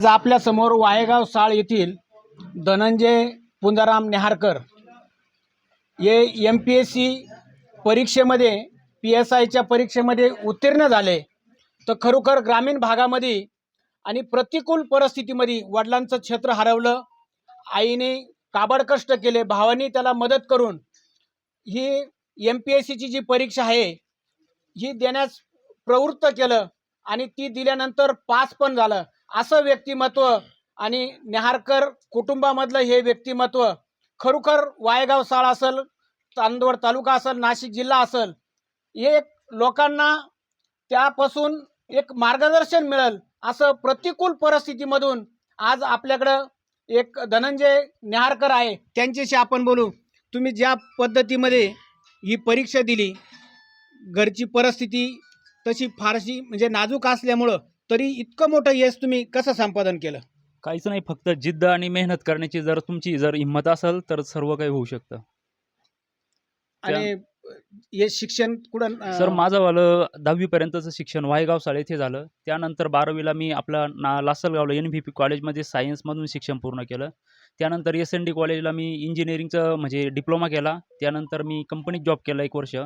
आज आपल्यासमोर वायगाव साळ येथील धनंजय पुंजाराम नेहारकर. हे एम पी एस सी परीक्षेमध्ये पी एस आयच्या परीक्षेमध्ये उत्तीर्ण झाले. तर खरोखर ग्रामीण भागामध्ये आणि प्रतिकूल परिस्थितीमध्ये वडिलांचं क्षेत्र हरवलं. आईने काबड कष्ट केले भावानी त्याला मदत करून. ही एम पी एस सीची जी परीक्षा आहे ही देण्यास प्रवृत्त केलं आणि ती दिल्यानंतर पास पण झालं. असं व्यक्तिमत्व आणि निहारकर कुटुंबामधलं हे व्यक्तिमत्व खरोखर वायगाव साळ असेल चांदवड तालुका असेल नाशिक जिल्हा असेल हे एक लोकांना त्यापासून एक मार्गदर्शन मिळेल असं प्रतिकूल परिस्थितीमधून आज आपल्याकडं एक धनंजय निहारकर आहे. त्यांच्याशी आपण बोलू. तुम्ही ज्या पद्धतीमध्ये ही परीक्षा दिली घरची परिस्थिती तशी फारशी म्हणजे नाजूक असल्यामुळं तरी इतकं मोठं यश तुम्ही कसं संपादन केलं? काहीच नाही फक्त जिद्द आणि मेहनत करण्याची जर तुमची जर हिंमत असेल तर सर्व काही होऊ शकतं. आणि हे शिक्षण कुठं सर माझं वालं दहावीपर्यंतचं शिक्षण वायगाव साळ येथे झालं. त्यानंतर बारावीला मी आपला ना लासलगावला एन व्ही पी कॉलेजमध्ये सायन्समधून शिक्षण पूर्ण केलं. त्यानंतर एस एन डी कॉलेजला मी इंजिनिअरिंगचं म्हणजे डिप्लोमा केला. त्यानंतर मी कंपनीत जॉब केला एक वर्ष.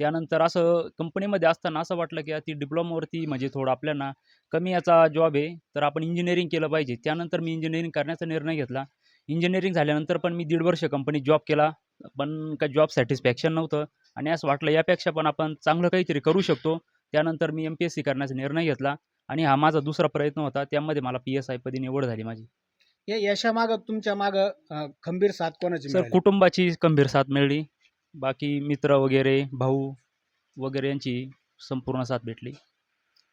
त्यानंतर असं कंपनीमध्ये असताना असं वाटलं की ती डिप्लोमावरती म्हणजे थोडं आपल्याला कमी याचा जॉब आहे तर आपण इंजिनिअरिंग केलं पाहिजे. त्यानंतर मी इंजिनिअरिंग करण्याचा निर्णय घेतला. इंजिनिअरिंग झाल्यानंतर पण मी दीड वर्ष कंपनीत जॉब केला पण काय जॉब सॅटिस्फॅक्शन नव्हतं. आणि असं वाटलं यापेक्षा पण आपण चांगलं काहीतरी करू शकतो. त्यानंतर मी एम पी एस सी करण्याचा निर्णय घेतला आणि हा माझा दुसरा प्रयत्न होता. त्यामध्ये मला पी एस आय पदी निवड झाली माझी. हे यशामागं तुमच्या मागं खंबीर साथ कोणाची सर? कुटुंबाची गंभीर साथ मिळली. बाकी मित्र वगैरे भाऊ वगैरे यांची संपूर्ण साथ भेटली.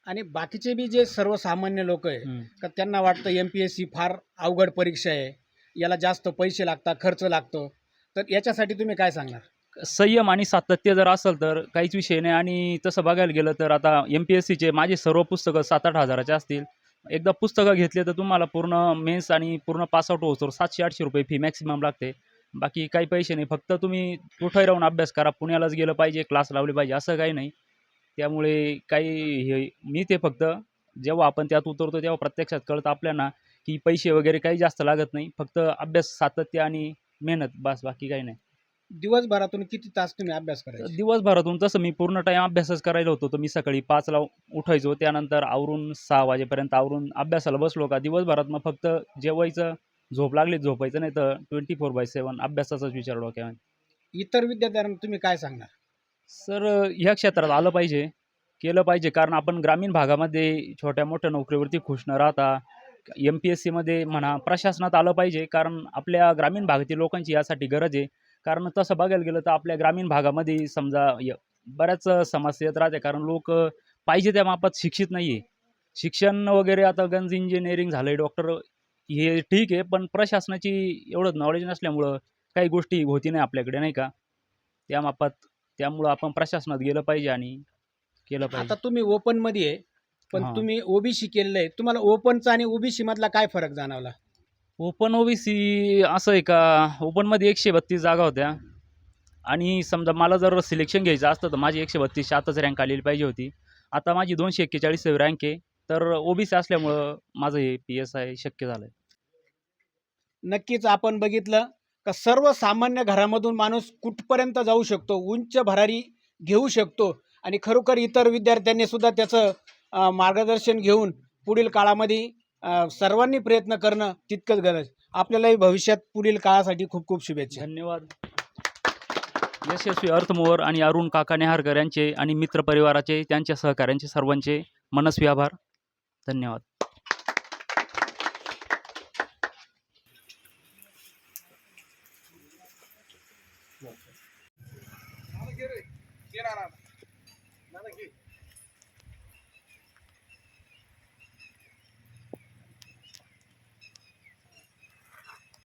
आणि बाकीचे बी जे सर्वसामान्य लोक आहे हम्म. का त्यांना वाटतं एम पी एस सी फार अवघड परीक्षा आहे याला जास्त पैसे लागतात खर्च लागतो तर याच्यासाठी तुम्ही काय सांगणार? संयम आणि सातत्य जर असेल तर काहीच विषय नाही. आणि तसं बघायला गेलं तर आता एम पी एस सीचे माझे सर्व पुस्तकं सात आठ हजाराचे असतील. एकदा पुस्तकं घेतले तर तुम्हाला पूर्ण मेन्स आणि पूर्ण पासआउट होतो सातशे आठशे रुपये फी मॅक्सिमम लागते. बाकी काही पैसे नाही. फक्त तुम्ही कुठंही राहून अभ्यास करा. पुण्यालाच गेलं पाहिजे क्लास लावले पाहिजे असं काही नाही. त्यामुळे काही हे मी ते फक्त जेव्हा आपण त्यात उतरतो तेव्हा प्रत्यक्षात कळतं आपल्याला की पैसे वगैरे काही जास्त लागत नाही. फक्त अभ्यास सातत्य आणि मेहनत बस बाकी काही नाही. दिवसभरातून किती तास तुम्ही अभ्यास करायचे? दिवसभरातून तसं मी पूर्ण टाईम अभ्यासच करायला होतो. तर मी सकाळी पाचला उठायचो. त्यानंतर आवरून सहा वाजेपर्यंत आवरून अभ्यासाला बसलो का? दिवसभरात मग फक्त जेवायचं झोप लागली झोपायचं नाही तर ट्वेंटी फोर बाय सेवन अभ्यासाचाच विचार डोक्यामध्ये इतर विद्यार्थ्यांना तुम्ही काय सांगणार? सर ह्या क्षेत्रात आलं पाहिजे केलं पाहिजे कारण आपण ग्रामीण भागामध्ये छोट्या मोठ्या नोकरीवरती खुश न राहता एम पी एस सीमध्ये म्हणा प्रशासनात आलं पाहिजे कारण आपल्या ग्रामीण भागातील लोकांची यासाठी गरज आहे. कारण तसं बघायला गेलं तर आपल्या ग्रामीण भागामध्ये समजा य बऱ्याच समस्या येत राहते कारण लोक पाहिजे त्या मापात शिक्षित नाही आहे शिक्षण वगैरे आता गंज इंजिनिअरिंग झालं आहे डॉक्टर हे ठीक आहे पण प्रशासनाची एवढं नॉलेज नसल्यामुळं काही गोष्टी होती नाही आपल्याकडे नाही का? त्या मापात त्यामुळं आपण प्रशासनात गेलं पाहिजे आणि केलं पाहिजे. आता तुम्ही ओपनमध्ये आहे पण हां. तुम्ही ओबीसी केलेलं आहे. तुम्हाला ओपनचा आणि ओबीसी मधला काय फरक जाणवला? ओपन ओबीसी असं आहे का? ओपनमध्ये एकशे बत्तीस जागा होत्या. आणि समजा मला जर सिलेक्शन घ्यायचं असतं तर माझी एकशे बत्तीसची आताच रँक आलेली पाहिजे होती. आता माझी दोनशे एक्केचाळीस रँक आहे. तर ओबीसी असल्यामुळं माझं हे पी एस आय शक्य झालं नक्कीच आपण बघितलं का सर्वसामान्य घरामधून माणूस कुठपर्यंत जाऊ शकतो? उंच भरारी घेऊ शकतो. आणि खरोखर इतर विद्यार्थ्यांनी सुद्धा त्याचं अं, मार्गदर्शन घेऊन पुढील काळामध्ये अं, सर्वांनी प्रयत्न करणं तितकंच गरज. आपल्यालाही भविष्यात पुढील काळासाठी खूप खूप शुभेच्छा. धन्यवाद. यशस्वी अर्थमोवर आणि अरुण काका नेहारकर यांचे आणि मित्रपरिवाराचे त्यांच्या सहकाऱ्यांचे सर्वांचे मनस्वी आभार. धन्यवाद